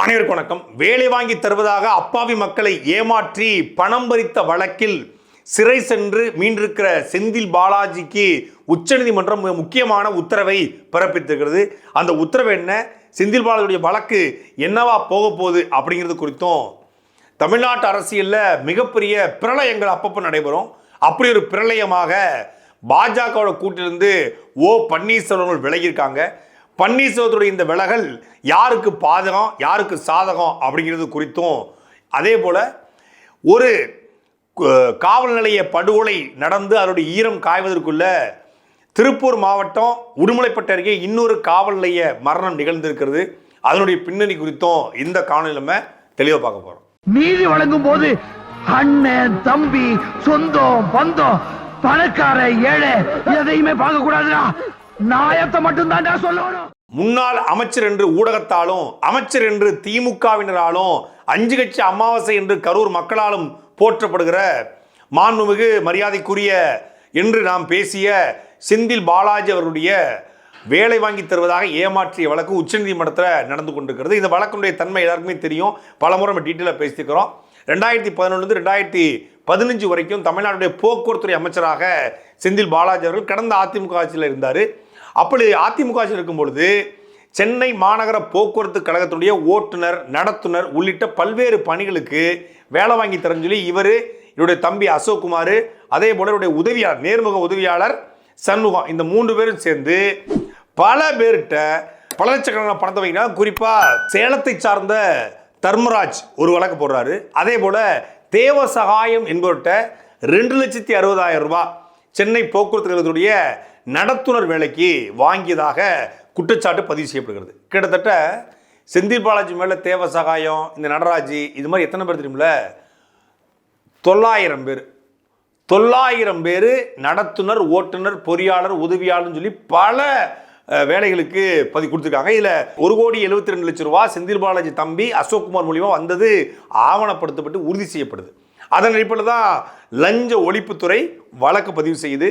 அனைவருக்கும் வணக்கம். வேலை வாங்கி தருவதாக அப்பாவி மக்களை ஏமாற்றி பணம் பறித்த வழக்கில் சிறை சென்று மீண்டிருக்கிற செந்தில் பாலாஜிக்கு உச்சநீதிமன்றம் முக்கியமான உத்தரவை பிறப்பித்திருக்கிறது. அந்த உத்தரவு என்ன? செந்தில் பாலாஜியுடைய வழக்கு என்னவா போக போகுது அப்படிங்கிறது குறித்தும் தமிழ்நாட்டு அரசியலில் மிகப்பெரிய பிரளயங்கள் அப்பப்போ நடைபெறும். அப்படி ஒரு பிரளயமாக பாஜகவோட கூட்டிலிருந்து ஓ பன்னீர்செல்வம் விலகியிருக்காங்க. பன்னீர்செல்வத்துடைய இந்த விலகல் யாருக்கு பாதகம் யாருக்கு சாதகம் அப்படிங்கிறது குறித்தும் அதே போல் ஒரு காவல் நிலைய படுகொலை நடந்து அதனுடைய ஈரம் காய்வதற்குள்ள திருப்பூர் மாவட்டம் உடுமலைப்பட்டு அருகே இன்னொரு காவல் நிலைய மரணம் நிகழ்ந்திருக்கிறது. அதனுடைய பின்னணி குறித்தும் இந்த காணொலி நம்ம தெளிவாக பார்க்க போகிறோம் நீதி வழங்கும் போது அண்ணன் தம்பி சொந்தம் பந்தம் பணக்கார ஏழை எதையுமே பார்க்க கூடாதுடா நாயத்தை மட்டும்தான் சொல்லணும். முன்னாள் அமைச்சர் என்று ஊடகத்தாலும் அமைச்சர் என்று திமுகவினராலும் அஞ்சு கட்சி அமாவாசை என்று கரூர் மக்களாலும் போற்றப்படுகிற மாண்புமிகு மரியாதைக்குரிய என்று நாம் பேசிய செந்தில் பாலாஜி அவருடைய வேலை வாங்கி தருவதாக ஏமாற்றிய வழக்கு உச்சநீதிமன்றத்தில் நடந்து கொண்டிருக்கிறது. இந்த வழக்கினுடைய தன்மை எல்லாருக்குமே தெரியும். பலமுறை நம்ம டீட்டெயிலாக பேசிக்கிறோம் ரெண்டாயிரத்தி பதினொன்று ரெண்டாயிரத்தி பதினஞ்சு வரைக்கும் தமிழ்நாட்டுடைய போக்குவரத்துறை அமைச்சராக செந்தில் பாலாஜி அவர்கள் கடந்த அதிமுக ஆட்சியில் இருந்தார். அப்படி அதிமுக ஆட்சி இருக்கும் பொழுது சென்னை மாநகர போக்குவரத்து கழகத்தினுடைய ஓட்டுநர் நடத்துனர் உள்ளிட்ட பல்வேறு பணிகளுக்கு வேலை வாங்கி தரேன்னு சொல்லி இவர் இவருடைய தம்பி அசோக்குமார் அதே போல இவருடைய உதவியாளர் நேர்முக உதவியாளர் சண்முகம் இந்த மூன்று பேரும் சேர்ந்து பல பேர்கிட்ட பல லட்சக்கணக்கான பணத்தை வைக்கிறா குறிப்பாக சேலத்தை சார்ந்த தர்மராஜ் ஒரு வழக்கு போடுறாரு. அதே போல தேவ சகாயம் என்பவர்கிட்ட ரெண்டு லட்சத்தி அறுபதாயிரம் ரூபாய் சென்னை போக்குவரத்து கழகத்துடைய நடத்துனர் வேலைக்கு வாங்கியதாக குற்றச்சாட்டு பதிவு செய்யப்படுகிறது. கிட்டத்தட்ட செந்தில் பாலாஜி மேலே தேவ சகாயம் இந்த நடராஜி இது மாதிரி எத்தனை பேர் தெரியுமில்ல? தொள்ளாயிரம் பேர். தொள்ளாயிரம் பேர் நடத்துனர் ஓட்டுநர் பொறியாளர் உதவியாளர்னு சொல்லி பல வேலைகளுக்கு பதி கொடுத்துருக்காங்க. இதில் ஒரு கோடி எழுபத்தி ரெண்டு லட்சம் ரூபா செந்தில் பாலாஜி தம்பி அசோக்குமார் மூலியமாக வந்தது ஆவணப்படுத்தப்பட்டு உறுதி செய்யப்படுது. அதன் அடிப்படையில் தான் லஞ்ச ஒழிப்புத்துறை வழக்கு பதிவு செய்யுது.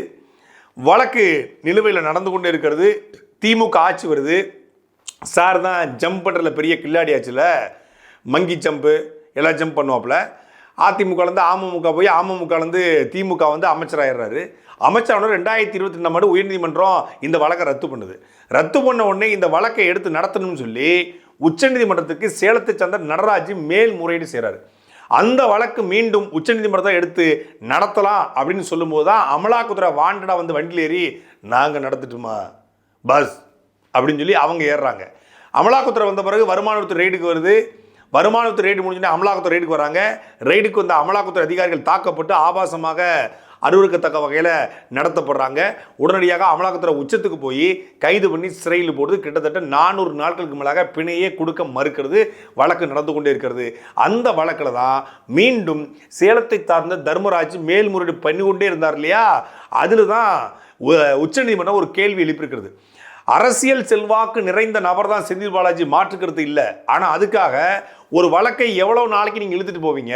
வழக்கு நிலுவையில் நடந்து கொண்டே இருக்கிறது. திமுக ஆட்சி வருது. சார் தான் ஜம்ப் பண்ணுறதுல பெரிய கில்லாடி ஆச்சுல. மங்கி ஜம்ப்பு எல்லாம் ஜம்ப் பண்ணுவாப்புல. அதிமுகலேருந்து அமமுக போய் அமமுகலேருந்து திமுக வந்து அமைச்சராகிடுறாரு அமைச்சரான ரெண்டாயிரத்தி இருபத்தி ரெண்டாம் ஆண்டு உயர்நீதிமன்றம் இந்த வழக்கை ரத்து பண்ணுது. ரத்து பண்ண உடனே இந்த வழக்கை எடுத்து நடத்தணும்னு சொல்லி உச்சநீதிமன்றத்துக்கு சேலத்தை சார்ந்த நடராஜ் மேல்முறையீடு செய்கிறாரு அந்த வழக்கு மீண்டும் உச்சநீதிமன்றத்தை எடுத்து நடத்தலாம் அப்படின்னு சொல்லும்போது தான் அமலாக்கத்துறை வாண்டடா வந்து வண்டியில் ஏறி நாங்கள் நடத்திட்டுமா பஸ். அப்படின்னு சொல்லி அவங்க ஏறுறாங்க. அமலாக்கத்துறை வந்த பிறகு வருமானத்துறை ரெய்டுக்கு வருது. வருமானத்துறை ரெய்டு முடிஞ்சோடனே அமலாக்கத்துறை ரெய்டுக்கு வராங்க. ரெய்டுக்கு வந்த அமலாக்கத்துறை அதிகாரிகள் தாக்கப்பட்டு ஆபாசமாக அருவருக்கத்தக்க வகையில் நடத்தப்படுறாங்க. உடனடியாக அமலாக்கத்துறை உச்சத்துக்கு போய் கைது பண்ணி சிறையில் போடுறது கிட்டத்தட்ட நானூறு நாட்களுக்கு மேலாக பிணையே கொடுக்க மறுக்கிறது. வழக்கு நடந்து கொண்டே இருக்கிறது. அந்த வழக்கில் தான் மீண்டும் சேலத்தை சார்ந்த தர்மராஜ் மேல்முறையீடு பண்ணி கொண்டே இருந்தார் இல்லையா? அதில் தான் உச்சநீதிமன்றம் ஒரு கேள்வி எழுப்பியிருக்கிறது. அரசியல் செல்வாக்கு நிறைந்த நபர் தான் செந்தில் பாலாஜி மாற்றுக்கிறது இல்லை. ஆனால் அதுக்காக ஒரு வழக்கை எவ்வளோ நாளைக்கு நீங்கள் இழுத்துட்டு போவீங்க?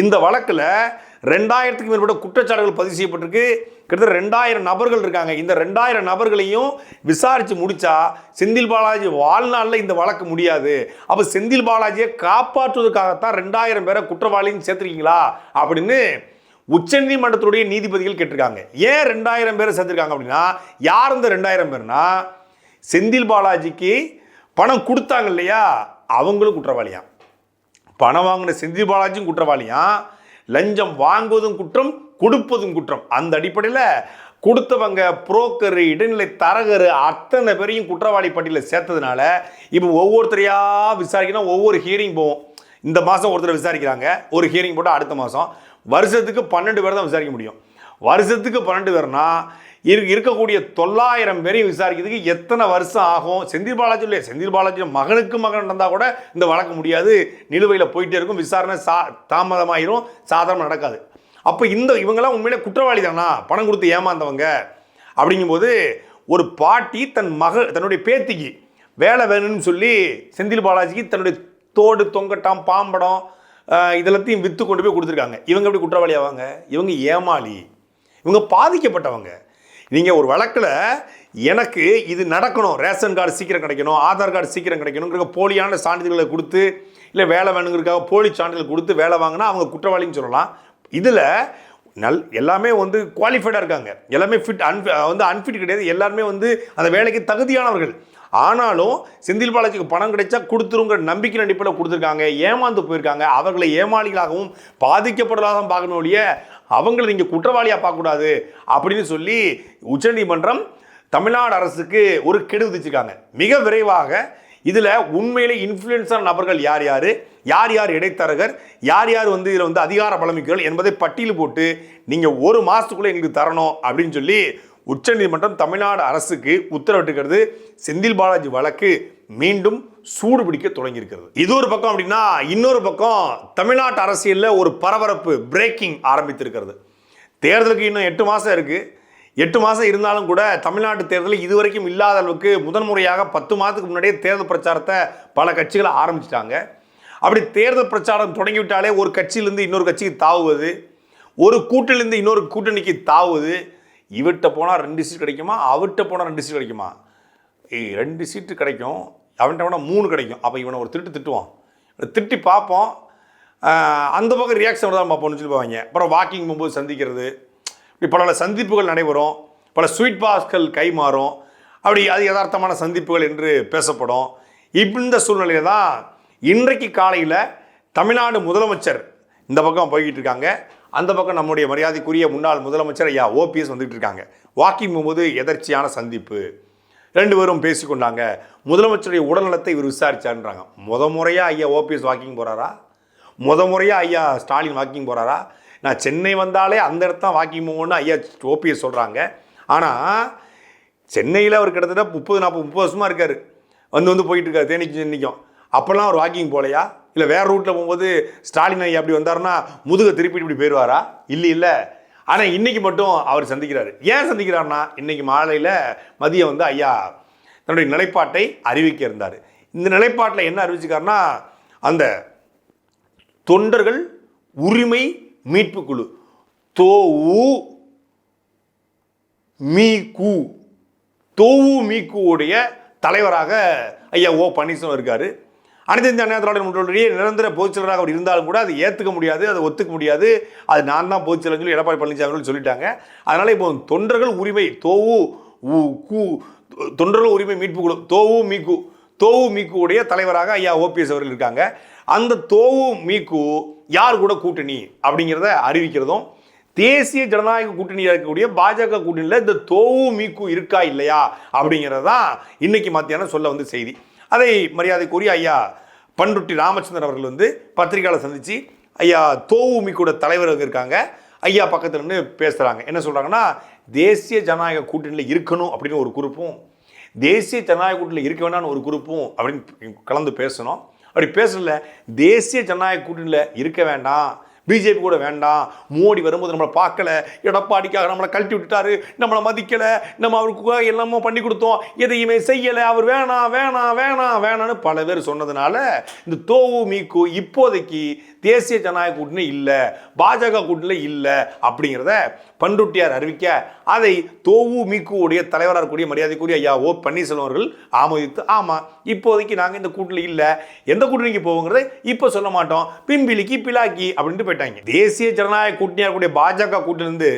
இந்த வழக்கில் ரெண்டாயிரத்துக்கு மேற்பட்ட குற்றச்சாட்டுகள் பதிவு செய்யப்பட்டிருக்கு. கிட்டத்தட்ட ரெண்டாயிரம் நபர்கள் இருக்காங்க. இந்த ரெண்டாயிரம் நபர்களையும் விசாரித்து முடித்தா செந்தில் பாலாஜி வாழ்நாளில் இந்த வழக்கு முடியாது. அப்போ செந்தில் பாலாஜியை காப்பாற்றுவதற்காகத்தான் ரெண்டாயிரம் பேரை குற்றவாளின்னு சேர்த்துருக்கீங்களா? அப்படின்னு உச்சநீதிமன்றத்துடைய நீதிபதிகள் கேட்டிருக்காங்க. ஏன் ரெண்டாயிரம் பேரை சேர்த்துருக்காங்க அப்படின்னா யார் இந்த ரெண்டாயிரம் பேர்னா செந்தில் பாலாஜிக்கு பணம் கொடுத்தாங்க இல்லையா? அவங்களும் குற்றவாளியா பணம் வாங்கின செந்தில் பாலாஜியும் குற்றவாளியாம். லஞ்சம் வாங்குவதும் குற்றம் கொடுப்பதும் குற்றம். அந்த அடிப்படையில் கொடுத்தவங்க புரோக்கரு இடைநிலை தரகர் அத்தனை பேரையும் குற்றவாளி பட்டியலில் சேர்த்ததுனால இப்போ ஒவ்வொருத்தரையா விசாரிக்கணும் ஒவ்வொரு ஹியரிங் போவோம். இந்த மாதம் ஒருத்தர் விசாரிக்கிறாங்க. ஒரு ஹியரிங் போட்டால் அடுத்த மாதம் வருஷத்துக்கு பன்னெண்டு பேர் தான் விசாரிக்க முடியும். வருஷத்துக்கு பன்னெண்டு பேர்னால் இருக்கக்கூடிய தொள்ளாயிரம் பேரையும் விசாரிக்கிறதுக்கு எத்தனை வருஷம் ஆகும்? செந்தில் பாலாஜி இல்லையா? செந்தில் பாலாஜி மகனுக்கு மகன் நடந்தால் கூட இந்த வழக்கு முடியாது. நிலுவையில் போயிட்டே இருக்கும். விசாரணை சா தாமதமாயிரும். சாதாரணம் நடக்காது. அப்போ இந்த இவங்கெல்லாம் உண்மையிலே குற்றவாளி தானா பணம் கொடுத்து ஏமாந்தவங்க. அப்படிங்கும்போது ஒரு பாட்டி தன் மக தன்னுடைய பேத்திக்கு வேலை வேணும்னு சொல்லி செந்தில் பாலாஜிக்கு தன்னுடைய தோடு தொங்கட்டாம் பாம்படம் இதெல்லாத்தையும் விற்று கொண்டு போய் கொடுத்துருக்காங்க. இவங்க எப்படி குற்றவாளி ஆவாங்க? இவங்க ஏமாளி. இவங்க பாதிக்கப்பட்டவங்க. நீங்கள் ஒரு வழக்கில் எனக்கு இது நடக்கணும் ரேஷன் கார்டு சீக்கிரம் கிடைக்கணும் ஆதார் கார்டு சீக்கிரம் கிடைக்கணுங்கிற போலியான சான்றிதழ்களை கொடுத்து இல்லை வேலை வேணுங்கிறதுக்காக போலி சான்றிதழ் கொடுத்து வேலை வாங்கினா அவங்க குற்றவாளின்னு சொல்லலாம். இதில் நல் எல்லாமே வந்து குவாலிஃபைடாக இருக்காங்க. எல்லாமே ஃபிட் அன்ஃபி வந்து அன்ஃபிட் கிடையாது. எல்லாருமே வந்து அந்த வேலைக்கு தகுதியானவர்கள். ஆனாலும் செந்தில் பாலாஜிக்கு பணம் கிடைச்சா கொடுத்துருங்கிற நம்பிக்கை அடிப்படையில் கொடுத்துருக்காங்க ஏமாந்து போயிருக்காங்க. அவர்களை ஏமாளிகளாகவும் பாதிக்கப்படுறதாகவும் பார்க்கணும் ஒழிய அவங்களை நீங்கள் குற்றவாளியாக பார்க்கக்கூடாது அப்படின்னு சொல்லி உச்சநீதிமன்றம் தமிழ்நாடு அரசுக்கு ஒரு கெடு விதிச்சிருக்காங்க. மிக விரைவாக இதில் உண்மையிலே இன்ஃப்ளூயன்ஸான நபர்கள் யார் யார்? யார் யார் இடைத்தரகர்? யார் யார் வந்து இதில் வந்து அதிகார பலமிக்கர்கள் என்பதை பட்டியல் போட்டு நீங்கள் ஒரு மாதத்துக்குள்ளே எங்களுக்கு தரணும் அப்படின்னு சொல்லி உச்சநீதிமன்றம் தமிழ்நாடு அரசுக்கு உத்தரவிட்டுக்கிறது செந்தில் பாலாஜி வழக்கு மீண்டும் சூடு பிடிக்க தொடங்கியிருக்கிறது. இது ஒரு பக்கம் அப்படின்னா இன்னொரு பக்கம் தமிழ்நாட்டு அரசியலில் ஒரு பரபரப்பு பிரேக்கிங் ஆரம்பித்திருக்கிறது. தேர்தலுக்கு இன்னும் எட்டு மாதம் இருக்குது எட்டு மாதம் இருந்தாலும் கூட தமிழ்நாட்டு தேர்தலில் இதுவரைக்கும் இல்லாத அளவுக்கு முதன்முறையாக பத்து மாதத்துக்கு முன்னாடியே தேர்தல் பிரச்சாரத்தை பல கட்சிகளை ஆரம்பிச்சிட்டாங்க. அப்படி தேர்தல் பிரச்சாரம் தொடங்கிவிட்டாலே ஒரு கட்சியிலேருந்து இன்னொரு கட்சிக்கு தாவுவது ஒரு கூட்டிலேருந்து இன்னொரு கூட்டணிக்கு தாவுவது இவர்கிட்ட போனால் ரெண்டு சீட் கிடைக்குமா? அவர்கிட்ட போனால் ரெண்டு சீட் கிடைக்குமா? ரெண்டு சீட்டு கிடைக்கும். அவன்கிட்ட மூணு கிடைக்கும். அப்போ இவனை ஒரு திட்டு திட்டுவான். திட்டி பார்ப்போம். அந்த பக்கம் ரியாக்ஷன் தான் பார்ப்போம்னு சொல்லி போவாங்க அப்புறம் வாக்கிங் போகும்போது சந்திக்கிறது. இப்படி பல சந்திப்புகள் நடைபெறும். பல ஸ்வீட் பாஸ்கள் கைமாறும் அப்படி அது யதார்த்தமான சந்திப்புகள் என்று பேசப்படும். இந்த சூழ்நிலையில தான் இன்றைக்கு காலையில் தமிழ்நாடு முதலமைச்சர் இந்த பக்கம் போய்கிட்டு இருக்காங்க. அந்த பக்கம் நம்முடைய மரியாதைக்குரிய முன்னாள் முதலமைச்சர் ஐயா ஓபிஎஸ் வந்துகிட்டு இருக்காங்க. வாக்கிங் போகும்போது எதர்ச்சியான சந்திப்பு. ரெண்டு பேரும் பேசிக்கொண்டாங்க. முதலமைச்சருடைய உடல்நலத்தை இவர் விசாரிச்சாருன்றாங்க. முத முறையாக ஐயா ஓபிஎஸ் வாக்கிங் போகிறாரா முத முறையாக ஐயா ஸ்டாலின் வாக்கிங் போகிறாரா நான் சென்னை வந்தாலே அந்த இடத்த வாக்கிங் போகணும்னு ஐயா ஓபிஎஸ் சொல்கிறாங்க ஆனால் சென்னையில் அவர் கிட்டத்தட்ட முப்பது நாற்பது முப்பது வருஷமாக இருக்கார். வந்து வந்து போயிட்டு இருக்காரு தேனிக்கு சென்னைக்கும் அப்போல்லாம் அவர் வாக்கிங் போகலையா இல்லை வேறு ரூட்டில் போகும்போது ஸ்டாலின் ஐயா அப்படி வந்தாருன்னா முதுகை திருப்பி இப்படி போயிடுவாரா இல்லை இல்லை. ஆனால் இன்றைக்கி மட்டும் அவர் சந்திக்கிறார். ஏன் சந்திக்கிறாருன்னா இன்றைக்கி மாலையில் மதியம் வந்து ஐயா தன்னுடைய நிலைப்பாட்டை அறிவிக்க இருந்தார். இந்த நிலைப்பாட்டில் என்ன அறிவிச்சிருக்காருன்னா அந்த தொண்டர்கள் உரிமை மீட்பு குழு. தோ தோவு மீகு தோவு மீக்குவுடைய தலைவராக ஐயா ஓ பன்னீர்செல்வம் இருக்காரு. அனைத்து இந்திய அண்ணா திராவிட முன்னோடியே நிரந்தர பொதுச்செயலராக அவர் இருந்தாலும் கூட அதை ஏற்றுக்க முடியாது அதை ஒத்துக்க முடியாது. அது நான் தான் பொதுச்செயலர் சொல்லி எடப்பாடி பழனிசாமி சொல்லிட்டாங்க. அதனால் இப்போ தொண்டர்கள் உரிமை தோவு உ கூ தொண்டர்கள் உரிமை மீட்பு குழு தோவு மீக்கு தோவு மீக்குவுடைய தலைவராக ஐயா ஓபிஎஸ் அவர்கள் இருக்காங்க. அந்த தோவு மீக்கு யார் கூட கூட்டணி அப்படிங்கிறத அறிவிக்கிறதும் தேசிய ஜனநாயக கூட்டணியாக இருக்கக்கூடிய பாஜக கூட்டணியில் இந்த தோவு மீக்கு இருக்கா இல்லையா அப்படிங்கிறது தான் இன்னைக்கு மத்தியானம் சொல்ல வந்து செய்தி. அதை மரியாதைக்குரிய ஐயா பண்ருட்டி ராமச்சந்திரன் அவர்கள் வந்து பத்திரிகையாளர் சந்தித்து ஐயா தோவுமி கூட தலைவர் இருக்காங்க ஐயா பக்கத்தில் நின்று பேசுகிறாங்க என்ன சொல்கிறாங்கன்னா தேசிய ஜனநாயக கூட்டணியில் இருக்கணும் அப்படின்னு ஒரு குரூப்பும் தேசிய ஜனநாயக கூட்டணியில் இருக்க வேண்டாம்னு ஒரு குரூப்பும் அப்படின்னு கலந்து பேசணும். அப்படி பேசல தேசிய ஜனநாயக கூட்டணியில் இருக்க வேண்டாம் பிஜேபி கூட வேண்டாம். மோடி வரும்போது நம்மளை பார்க்கல. எடப்பாடிக்காக நம்மளை கழட்டி விட்டுட்டாரு. நம்மளை மதிக்கலை. நம்ம அவருக்கு எல்லாமோ பண்ணி கொடுத்தோம். எதையுமே செய்யலை. அவர் வேணாம் வேணாம் வேணாம் வேணாம்னு பல பேர் சொன்னதுனால இந்த தோவு மீக்கு இப்போதைக்கு தேசிய ஜனநாயக கூட்டணி இல்லை. பாஜக கூட்டணியில் இல்லை அப்படிங்கிறத பண்ருட்டியார் அறிவிக்க அதை தோவு மீக்குவுடைய தலைவராக இருக்கக்கூடிய மரியாதைக்குரிய ஐயா ஓ பன்னீர்செல்வம் அவர்கள் ஆமோதித்து ஆமாம் இப்போதைக்கு நாங்கள் இந்த கூட்டணியில் இல்லை. எந்த கூட்டணிக்கு போவோங்கிறதை இப்போ சொல்ல மாட்டோம். பிம்பிலிக்கு பிலாக்கி அப்படின்ட்டு போயிட்டாங்க. தேசிய ஜனநாயக கூட்டணியாக இருக்கக்கூடிய பாஜக கூட்டிலிருந்து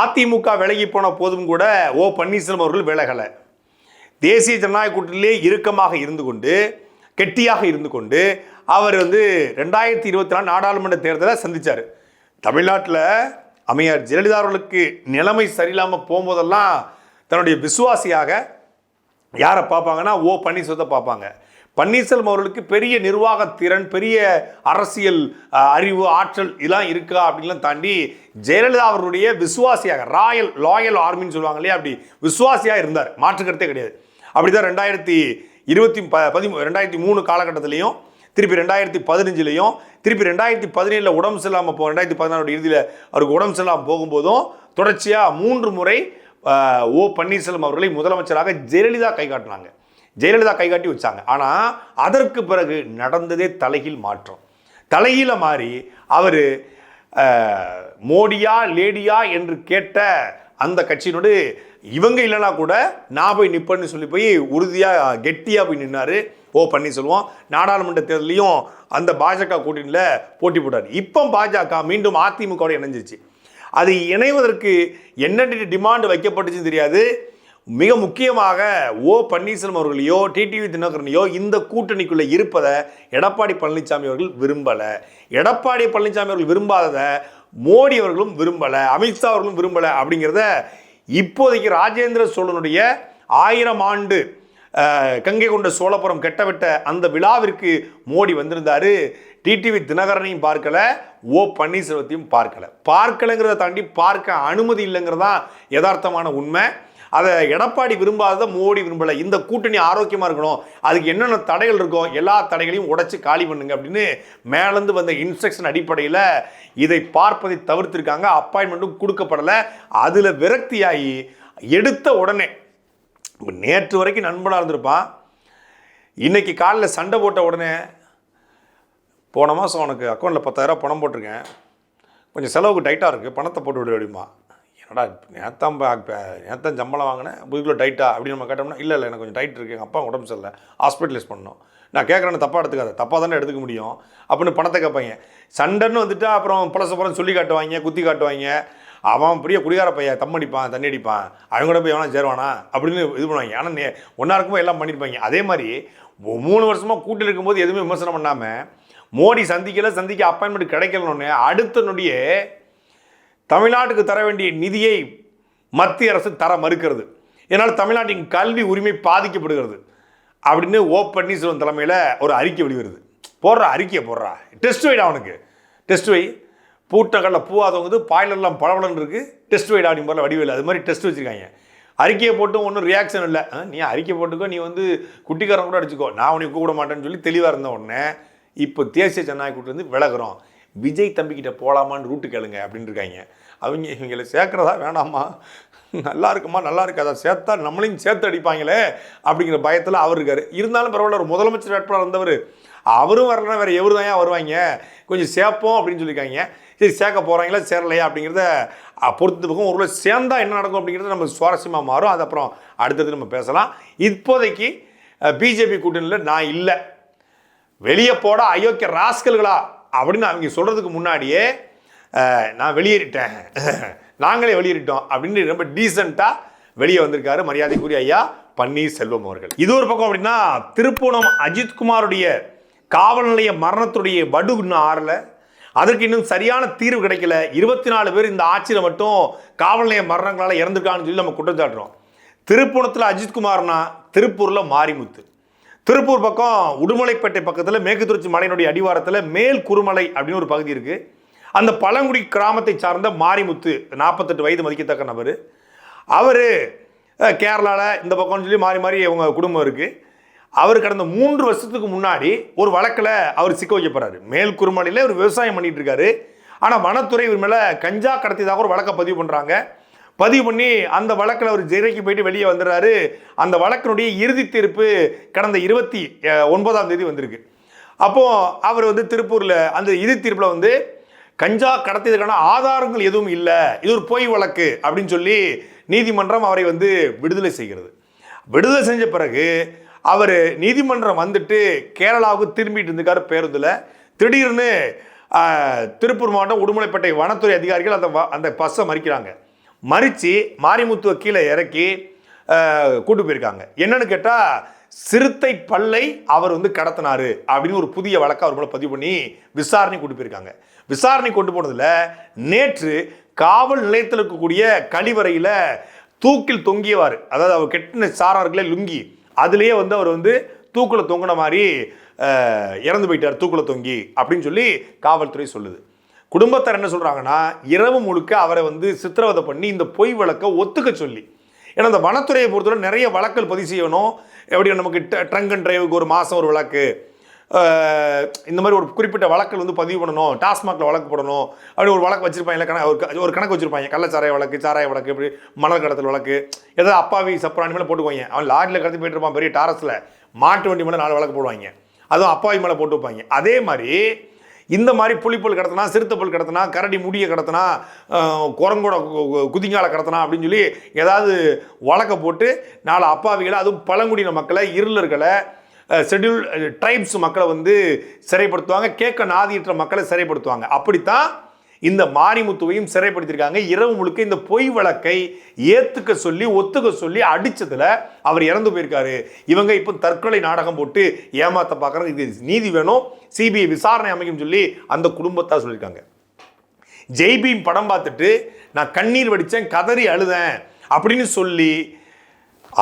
அதிமுக விலகி போன போதும் கூட ஓ பன்னீர்செல்வம் அவர்கள் விலகலை. தேசிய ஜனநாயக கூட்டணியிலே இறுக்கமாக இருந்து கொண்டு கெட்டியாக இருந்து கொண்டு அவர் வந்து ரெண்டாயிரத்தி இருபத்தி நாலு நாடாளுமன்ற தேர்தலை சந்தித்தார் தமிழ்நாட்டில் அமையார் ஜெயலலிதா அவர்களுக்கு நிலைமை சரியில்லாமல் போகும்போதெல்லாம் தன்னுடைய விசுவாசியாக யாரை பார்ப்பாங்கன்னா ஓ பன்னீர்செல்வத்தை பார்ப்பாங்க. பன்னீர்செல்வம் அவர்களுக்கு பெரிய நிர்வாக திறன் பெரிய அரசியல் அறிவு ஆற்றல் இதெல்லாம் இருக்கா அப்படின்லாம் தாண்டி ஜெயலலிதா அவருடைய விசுவாசியாக ராயல் லாயல் ஆர்மின்னு சொல்லுவாங்க இல்லையா? அப்படி விசுவாசியாக இருந்தார். மாற்று கருத்தே கிடையாது. அப்படிதான் ரெண்டாயிரத்தி இருபத்தி ப பதிமூ ரெண்டாயிரத்தி மூணு காலகட்டத்திலையும் திருப்பி ரெண்டாயிரத்தி பதினஞ்சுலையும் திருப்பி ரெண்டாயிரத்தி பதினேழில் உடம்பு சரியில்லாமல் போ ரெண்டாயிரத்தி பதினாறு இறுதியில் அவருக்கு உடம்பு சரியில்லாமல் போகும்போதும் தொடர்ச்சியாக மூன்று முறை ஓ பன்னீர்செல்வம் அவர்களை முதலமைச்சராக ஜெயலலிதா கை காட்டினாங்க. ஜெயலலிதா கைகாட்டி வச்சாங்க. ஆனால் அதற்கு பிறகு நடந்ததே தலைகீழ் மாற்றம். தலைகீழ மாறி அவர் மோடியா லேடியா என்று கேட்ட அந்த கட்சியினோடு இவங்க இல்லைனா கூட நான் போய் நிற்பேன்னு சொல்லி போய் உறுதியாக கெட்டியாக போய் நின்னாரு. ஓ பண்ணி சொல்லுவோம் நாடாளுமன்ற தேர்தலையும் அந்த பாஜக கூட்டணியில் போட்டி போட்டார். இப்போ பாஜக மீண்டும் அதிமுகவோட இணைஞ்சிருச்சு. அது இணைவதற்கு என்னென்ன டிமாண்ட் வைக்கப்பட்டுச்சுன்னு தெரியாது. மிக முக்கியமாக ஓ பன்னீர்செல்வம் அவர்களையோ டிடிவி தினகரனையோ இந்த கூட்டணிக்குள்ளே இருப்பதை எடப்பாடி பழனிசாமி அவர்கள் விரும்பலை. எடப்பாடி பழனிசாமி அவர்கள் விரும்பாததை மோடி அவர்களும் விரும்பலை அமித்ஷா அவர்களும் விரும்பலை அப்படிங்கிறத இப்போதைக்கு ராஜேந்திர சோழனுடைய ஆயிரம் ஆண்டு கங்கை கொண்ட சோழபுரம் கெட்டவிட்ட அந்த விழாவிற்கு மோடி வந்திருந்தாரு. டிடிவி தினகரனையும் பார்க்கல ஓ பன்னீர்செல்வத்தையும் பார்க்கல. பார்க்கலைங்கிறத தாண்டி பார்க்க அனுமதி இல்லைங்கிறதான் யதார்த்தமான உண்மை. அதை எடப்பாடி விரும்பாத மோடி விரும்பலை. இந்த கூட்டணி ஆரோக்கியமாக இருக்கணும். அதுக்கு என்னென்ன தடைகள் இருக்கோ எல்லா தடைகளையும் உடைச்சி காலி பண்ணுங்க அப்படின்னு மேலேருந்து வந்த இன்ஸ்ட்ரக்ஷன் அடிப்படையில் இதை பார்ப்பதை தவிர்த்திருக்காங்க. அப்பாயின்மெண்ட்டும் கொடுக்கப்படலை. அதில் விரக்தியாகி எடுத்த உடனே நேற்று வரைக்கும் நண்பனாக இருந்திருப்பான் இன்னைக்கு காலையில் சண்டை போட்ட உடனே போன மாதம் உனக்கு அக்கௌண்ட்டில் பத்தாயிரரூபா பணம் போட்டிருக்கேன். கொஞ்சம் செலவுக்கு டைட்டாக இருக்குது பணத்தை போட்டு விட முடியுமா என்னடா நேத்தான் நேத்தான் சம்பளம் வாங்கினேன் புதுக்குள்ள டைட்டா அப்படின்னு நம்ம கேட்டோம்னா இல்லை இல்லை எனக்கு கொஞ்சம் டைட் இருக்குது எங்கள் அப்பா உடம்பு சரியில்லை ஹாஸ்பிட்டலைஸ் பண்ணணும். நான் கேட்குறேன்னு தப்பாக எடுத்துக்காத தப்பாக தானே எடுத்துக்க முடியும் அப்படின்னு பணத்தை கேட்பாங்க. சண்டைன்னு வந்துட்டு அப்புறம் புலச புறம் சொல்லி காட்டுவாங்க குத்தி காட்டுவாங்க. அவன் பெரிய குடிகார பையன் தம் அடிப்பான் தண்ணி அடிப்பான் அவங்க கூட போய் எவனா சேருவானா அப்படின்னு இது பண்ணுவாங்க. ஏன்னா நே ஒன்றா இருக்கும்போது எல்லாம் பண்ணியிருப்பாங்க அதே மாதிரி மூணு வருஷமாக கூட்டில் இருக்கும்போது எதுவுமே விமர்சனம் பண்ணாமல் மோடி சந்திக்கல சந்திக்க அப்பாயின்மெண்ட் கிடைக்கலன்னு அடுத்த நொடியே தமிழ்நாட்டுக்கு தர வேண்டிய நிதியை மத்திய அரசு தர மறுக்கிறது. இதனால் தமிழ்நாட்டின் கல்வி உரிமை பாதிக்கப்படுகிறது. அப்படின்னு ஓ பன்னீர்செல்வம் தலைமையில் ஒரு அறிக்கை வெளிவருது. போடுற அறிக்கையை போடுறா. டெஸ்ட் வைடா அவனுக்கு. டெஸ்ட் வை பூட்டங்களில் பூவாதவங்குது பாய்லர்லாம் பளபளன்னு இருக்குது டெஸ்ட் வைடா அப்படின்னு போல வடிவேல். அது மாதிரி டெஸ்ட் வச்சுருக்காங்க. அறிக்கையை போட்டும் ஒன்றும் ரியாக்ஷன் இல்லை. நீ அறிக்கை போட்டுக்கோ நீ வந்து குட்டிக்காரன் கூட அடிச்சுக்கோ. நான் உனக்கு கூப்பிட மாட்டேன்னு சொல்லி தெளிவாக இருந்த உடனே இப்போ தேசிய ஜனநாயக கூட்டிலேருந்து விலகுறோம். விஜய் தம்பிக்கிட்ட போகலாமான்னு ரூட்டு கேளுங்க அப்படின்னு இருக்காங்க. அவங்க இவங்களை சேர்க்குறதா வேணாமா? நல்லா இருக்குமா? நல்லா இருக்காதா? சேர்த்தா நம்மளையும் சேர்த்து அடிப்பாங்களே அப்படிங்கிற பயத்தில் அவர் இருக்கார். இருந்தாலும் பரவாயில்ல ஒரு முதலமைச்சர் வேட்பாளர் இருந்தவர். அவரும் வரலன்னா வேறு எவரு தான் வருவாங்க? கொஞ்சம் சேர்ப்போம் அப்படின்னு சொல்லியிருக்காங்க. சரி சேர்க்க போகிறாங்களா சேரலையா அப்படிங்கிறத பொறுத்து பக்கம் ஒரு சேர்ந்தால் என்ன நடக்கும் அப்படிங்கிறது நம்ம சுவாரஸ்யமாக மாறும். அது அப்புறம் அடுத்தது நம்ம பேசலாம். இப்போதைக்கு பிஜேபி கூட்டணியில் நான் இல்லை. வெளியே போட அயோக்கிய ராஸ்கல்களா அப்படின்னு அவங்க சொல்கிறதுக்கு முன்னாடியே நான் வெளியேறிட்டேன். நாங்களே வெளியேறிட்டோம் அப்படின்னு ரொம்ப டீசெண்டாக வெளியே வந்திருக்காரு மரியாதைக்குரிய ஐயா பன்னீர்செல்வம் அவர்கள். இது ஒரு பக்கம் அப்படின்னா திருப்பூணம் அஜித்குமாருடைய காவல் நிலைய மரணத்துடைய வடு இன்னும் ஆறல. அதற்கு இன்னும் சரியான தீர்வு கிடைக்கல. இருபத்தி நாலு பேர் இந்த ஆட்சியில் மட்டும் காவல் நிலைய மரணங்களால் இறந்துருக்கான்னு சொல்லி நம்ம குற்றம் சாட்டுறோம். திருப்பூணத்தில் அஜித்குமார்னா திருப்பூரில் மாரிமுத்து. திருப்பூர் பக்கம் உடுமலைப்பேட்டை பக்கத்தில் மேற்குத்தொடர்ச்சி மலையினுடைய அடிவாரத்தில் மேல் குறுமலை அப்படின்னு ஒரு பகுதி இருக்குது அந்த பழங்குடி கிராமத்தை சார்ந்த மாரிமுத்து நாற்பத்தெட்டு வயது மதிக்கத்தக்க நபர். அவர் கேரளாவில் இந்த பக்கம்னு சொல்லி மாறி மாறி அவங்க குடும்பம் இருக்குது அவர் கடந்த மூன்று வருஷத்துக்கு முன்னாடி ஒரு வழக்கில் அவர் சிக்க வைக்கப்படுறாரு மேல் குருமலையில் ஒரு விவசாயம் பண்ணிகிட்டு இருக்காரு. ஆனால் வனத்துறை இவர் மேலே கஞ்சா கடத்தியதாக ஒரு வழக்கை பதிவு பண்ணுறாங்க பதிவு பண்ணி அந்த வழக்கில் அவர் ஜெயிலுக்கு போயிட்டு வெளியே வந்துடுறாரு. அந்த வழக்கினுடைய இறுதி தீர்ப்பு கடந்த இருபத்தி ஒன்பதாம் தேதி வந்திருக்கு. அப்போ அவர் வந்து திருப்பூரில் அந்த இறுதி தீர்ப்பில் வந்து கஞ்சா கடத்தியதுக்கான ஆதாரங்கள் எதுவும் இல்லை. இது ஒரு பொய் வழக்கு அப்படின்னு சொல்லி நீதிமன்றம் அவரை வந்து விடுதலை செய்கிறது. விடுதலை செஞ்ச பிறகு அவர் நீதிமன்றம் வந்துட்டு கேரளாவுக்கு திரும்பிட்டு இருந்திருக்காரு பேருந்தில். திடீர்னு திருப்பூர் மாவட்டம் உடுமலைப்பேட்டை வனத்துறை அதிகாரிகள் அந்த வ- அந்த பஸ்ஸை மறிக்கிறாங்க. மறித்து மாரிமுத்துவை கீழே இறக்கி கூட்டு போயிருக்காங்க. என்னன்னு கேட்டால் சிறுத்தை பல்லை அவர் வந்து கடத்தினாரு அப்படின்னு ஒரு புதிய வழக்கை அவர் மேலே பதிவு பண்ணி விசாரணை கூட்டு போயிருக்காங்க. விசாரணை கொண்டு போனதில் நேற்று காவல் நிலையத்தில் இருக்கக்கூடிய கழிவறையில் தூக்கில் தொங்கியவார் அதாவது அவர் கெட்டின சாரார்களே லுங்கி அதுலேயே வந்து அவர் வந்து தூக்கில் தொங்கின மாதிரி இறந்து போயிட்டார் தூக்கில் தொங்கி அப்படின்னு சொல்லி காவல்துறை சொல்லுது. குடும்பத்தார் என்ன சொல்கிறாங்கன்னா இரவு முழுக்க அவரை வந்து சித்திரவதை பண்ணி இந்த பொய் வழக்கை ஒத்துக்க சொல்லி. ஏன்னா இந்த வனத்துறையை பொறுத்தவரை நிறைய வழக்கல் பதிவு செய்யணும். எப்படி நமக்கு ட்ரங்க் அண்ட் டிரைவுக்கு ஒரு மாதம் ஒரு வழக்கு. இந்த மாதிரி ஒரு குறிப்பிட்ட வழக்கல் வந்து பதிவு பண்ணணும். டாஸ்மாகில் வழக்கு போடணும். அப்படி ஒரு வழக்கு வச்சிருப்பாங்க. கணக்கு ஒரு கணக்கு வச்சுருப்பாங்க. கள்ளச்சாராய வழக்கு சாராய வழக்கு இப்படி மணல் கடத்தல் வழக்கு. ஏதாவது அப்பாவி சப்ராணி மேலே போட்டுக்குவாங்க. அவன் லாரியில் கடத்தி போயிட்டு இருப்பான். பெரிய டாரஸில். மாட்டு வண்டி மேலே நாலு வழக்கு போடுவாங்க. அதுவும் அப்பாவி மேலே போட்டு வைப்பாங்க. அதே மாதிரி இந்த மாதிரி புளிப்பல் கடத்தினா சிறுத்தைப்பல் கடத்தினா கரடி முடியை கடத்தினா குரங்கோட கு- குதிங்கால கடத்தினா அப்படின்னு சொல்லி ஏதாவது வழக்கை போட்டு நாலு அப்பாவிகளை அதுவும் பழங்குடியின மக்களை இருளர்களை ஷெட்யூல் ட்ரைப்ஸ் மக்களை வந்து சிறைப்படுத்துவாங்க கேட்க நாதியற்ற மக்களை சிறைப்படுத்துவாங்க. அப்படித்தான் இந்த மாரிமுத்துவையும் சிறைப்படுத்தியிருக்காங்க. இரவு முழுக்க இந்த பொய் வழக்கை ஏத்துக்க சொல்லி ஒத்துக்க சொல்லி அடிச்சதுல அவர் இறந்து போயிருக்காரு. இவங்க இப்போ தற்கொலை நாடகம் போட்டு ஏமாத்த பார்க்குறாங்க இது நீதி வேணும். சிபிஐ விசாரணை அமைக்கும் சொல்லி அந்த குடும்பத்தார் சொல்லியிருக்காங்க. ஜெய்பீம் படம் பார்த்துட்டு நான் கண்ணீர் வடித்தேன் கதறி அழுதேன் அப்படின்னு சொல்லி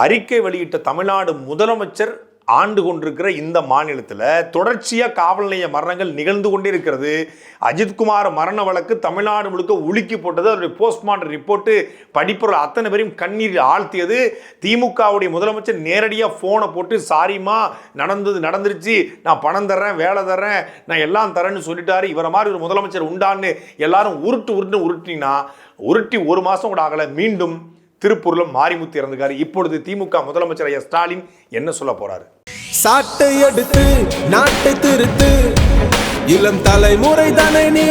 அறிக்கை வெளியிட்ட தமிழ்நாடு முதலமைச்சர் ஆண்டு கொண்டிருக்கிற இந்த மாநிலத்தில் தொடர்ச்சியாக காவல் நிலைய மரணங்கள் நிகழ்ந்து கொண்டே இருக்கிறது. அஜித்குமார் மரண வழக்கு தமிழ்நாடு முழுக்க உலுக்கி போட்டது. அதனுடைய போஸ்ட்மார்டம் ரிப்போர்ட்டு படிப்புற அத்தனை பேரையும் கண்ணீர் ஆழ்த்தியது. திமுகவுடைய முதலமைச்சர் நேரடியாக ஃபோனை போட்டு சாரிமா நடந்தது நடந்துருச்சு. நான் பணம் தர்றேன் வேலை தர்றேன். நான் எல்லாம் தரேன்னு சொல்லிட்டாரு. இவரை மாதிரி ஒரு முதலமைச்சர் உண்டான்னு எல்லாரும் உருட்டு உருட்டு உருட்டினா உருட்டி ஒரு மாதம் கூட ஆகலை. மீண்டும் திருப்பூர்ல மாரிமுத்து இறந்துக்காரு. இப்பொழுது திமுக முதலமைச்சர் ஐயா ஸ்டாலின் என்ன சொல்ல போறாரு? சாட்டை எடுத்து நாட்டை திருத்து. இளம் தலைமுறை தானே நீ